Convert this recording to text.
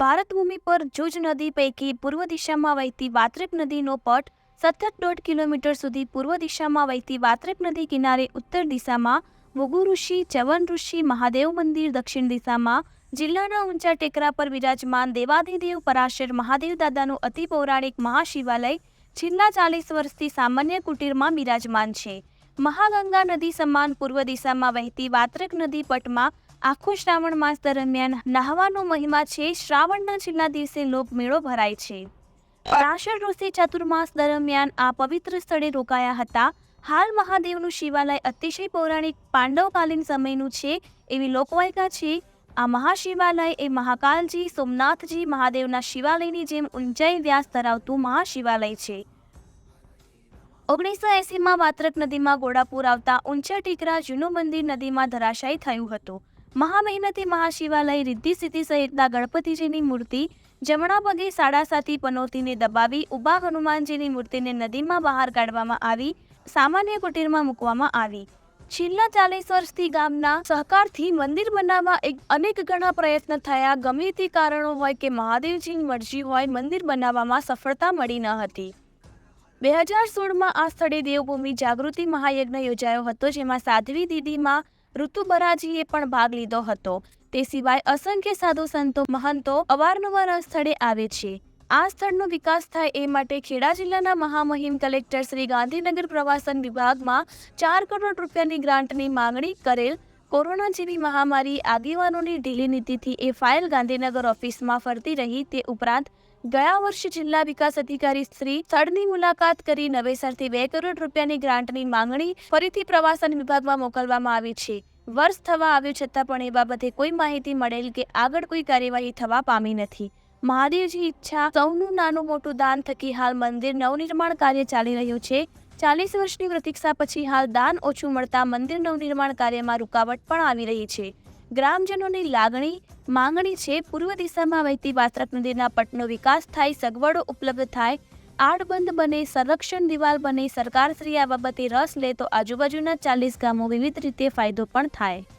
ભારત ભૂમિ પર જૂજ નદી પૈકી પૂર્વ દિશામાં વહેતી વાત્રેપ નદીનો પટ સતત દોઢ કિલોમીટર સુધી પૂર્વ દિશામાં વહેતી વાત્રેપ નદી કિનારે ઉત્તર દિશામાં વગુ ઋષિ ચવન ઋષિ, મહાદેવ મંદિર, દક્ષિણ દિશામાં જિલ્લાના ઊંચા ટેકરા પર વિરાજમાન દેવાધિદેવ પરાશર મહાદેવ દાદાનું અતિ પૌરાણિક મહાશિવાલય છેલ્લા ચાલીસ વર્ષથી સામાન્ય કુટીરમાં બિરાજમાન છે. મહાગંગા નદી સમાન પૂર્વ દિશામાં વહેતી વાત્રક નદી પટમાં આખો શ્રાવણ માસ દરમિયાન નહાવાનો મહિમા છે. શ્રાવણના છેલ્લા દિવસે લોકમેળો ભરાય છે. પરાશર ઋષિ ચાતુર્માસ દરમિયાન આ પવિત્ર સ્થળે રોકાયા હતા. હાલ મહાદેવનું શિવાલય અતિશય પૌરાણિક પાંડવકાલીન સમયનું છે એવી લોકવાયકા છે. આ મહાશિવાલય એ મહાકાલજી, સોમનાથજી મહાદેવના શિવાલયની જેમ ઊંચાઈ વ્યાસ ધરાવતું મહાશિવાલય છે. ઓગણીસો એંસીમાં વાત્રક નદીમાં ગોળાપુર આવતા ઊંચા ટીકરા જૂનું મંદિર નદીમાં ધરાશાયી થયું હતું. મહામહેનતી મહાશિવાલય રિદ્ધિ સિદ્ધિ સહિતના ગણપતિજીની મૂર્તિ જમણા પગે સાડા સાતી પનોતીને દબાવી ઊભા હનુમાનજીની મૂર્તિને નદીમાં બહાર કાઢવામાં આવી, સામાન્ય કુટીરમાં મૂકવામાં આવી. છેલ્લા ચાલીસ વર્ષથી ગામના સહકારથી મંદિર બનાવવા એક અનેક ગણા પ્રયત્ન થયા. ગમે તે કારણો હોય કે મહાદેવજીની મરજી હોય, મંદિર બનાવવામાં સફળતા મળી ન હતી. બે હજાર સોળમાં આ સ્થળે દેવભૂમિ જાગૃતિ મહાયજ્ઞ યોજાયો હતો, જેમાં સાધ્વી દીદીમાં ઋતુ બરાજીએ પણ ભાગ લીધો હતો. તે સિવાય અસંખ્ય સાધુ સંતો, મહંતો અવારનવાર આ સ્થળે આવે છે. આ સ્થળનો વિકાસ થાય એ માટે ખેડા જિલ્લાના મહામહિમ કલેક્ટર શ્રી ગાંધીનગર પ્રવાસન વિભાગમાં ચાર કરોડ રૂપિયાની ગ્રાન્ટની માંગણી કરેલ કોરોના જેવી મહામારી આગેવાનોની ઢીલી નીતિથી એ ફાઇલ ગાંધીનગર ઓફિસમાં ફરતી રહી. તે ઉપરાંત ગયા વર્ષે જિલ્લા વિકાસ અધિકારી શ્રી સ્થળની મુલાકાત કરી નવેસરથી બે કરોડ રૂપિયાની ગ્રાન્ટની માંગણી ફરીથી પ્રવાસન વિભાગમાં મોકલવામાં આવી છે. વર્ષ થવા આવ્યું છતાં પણ એ બાબતે કોઈ માહિતી મળેલ કે આગળ કોઈ કાર્યવાહી થવા પામી નથી. મહાદેવજી ઈચ્છા સૌનું નાનું મોટું દાન થકી હાલ મંદિર નવનિર્માણ કાર્ય ચાલી રહ્યું છે. ચાલીસ વર્ષની પ્રતીક્ષા પછી હાલ દાન ઓછું મળતા મંદિર નવનિર્માણ કાર્યમાં રૂકાવટ પણ આવી રહી છે. ગ્રામજનોની લાગણી માંગણી છે, પૂર્વ દિશામાં વહેતી વાત્રક નદીના પટનો વિકાસ થાય, સગવડો ઉપલબ્ધ થાય, આડબંધ બને, સંરક્ષણ દિવાલ બને, સરકારશ્રી આ બાબતે રસ લે તો આજુબાજુના ચાલીસ ગામો વિવિધ રીતે ફાયદો પણ થાય.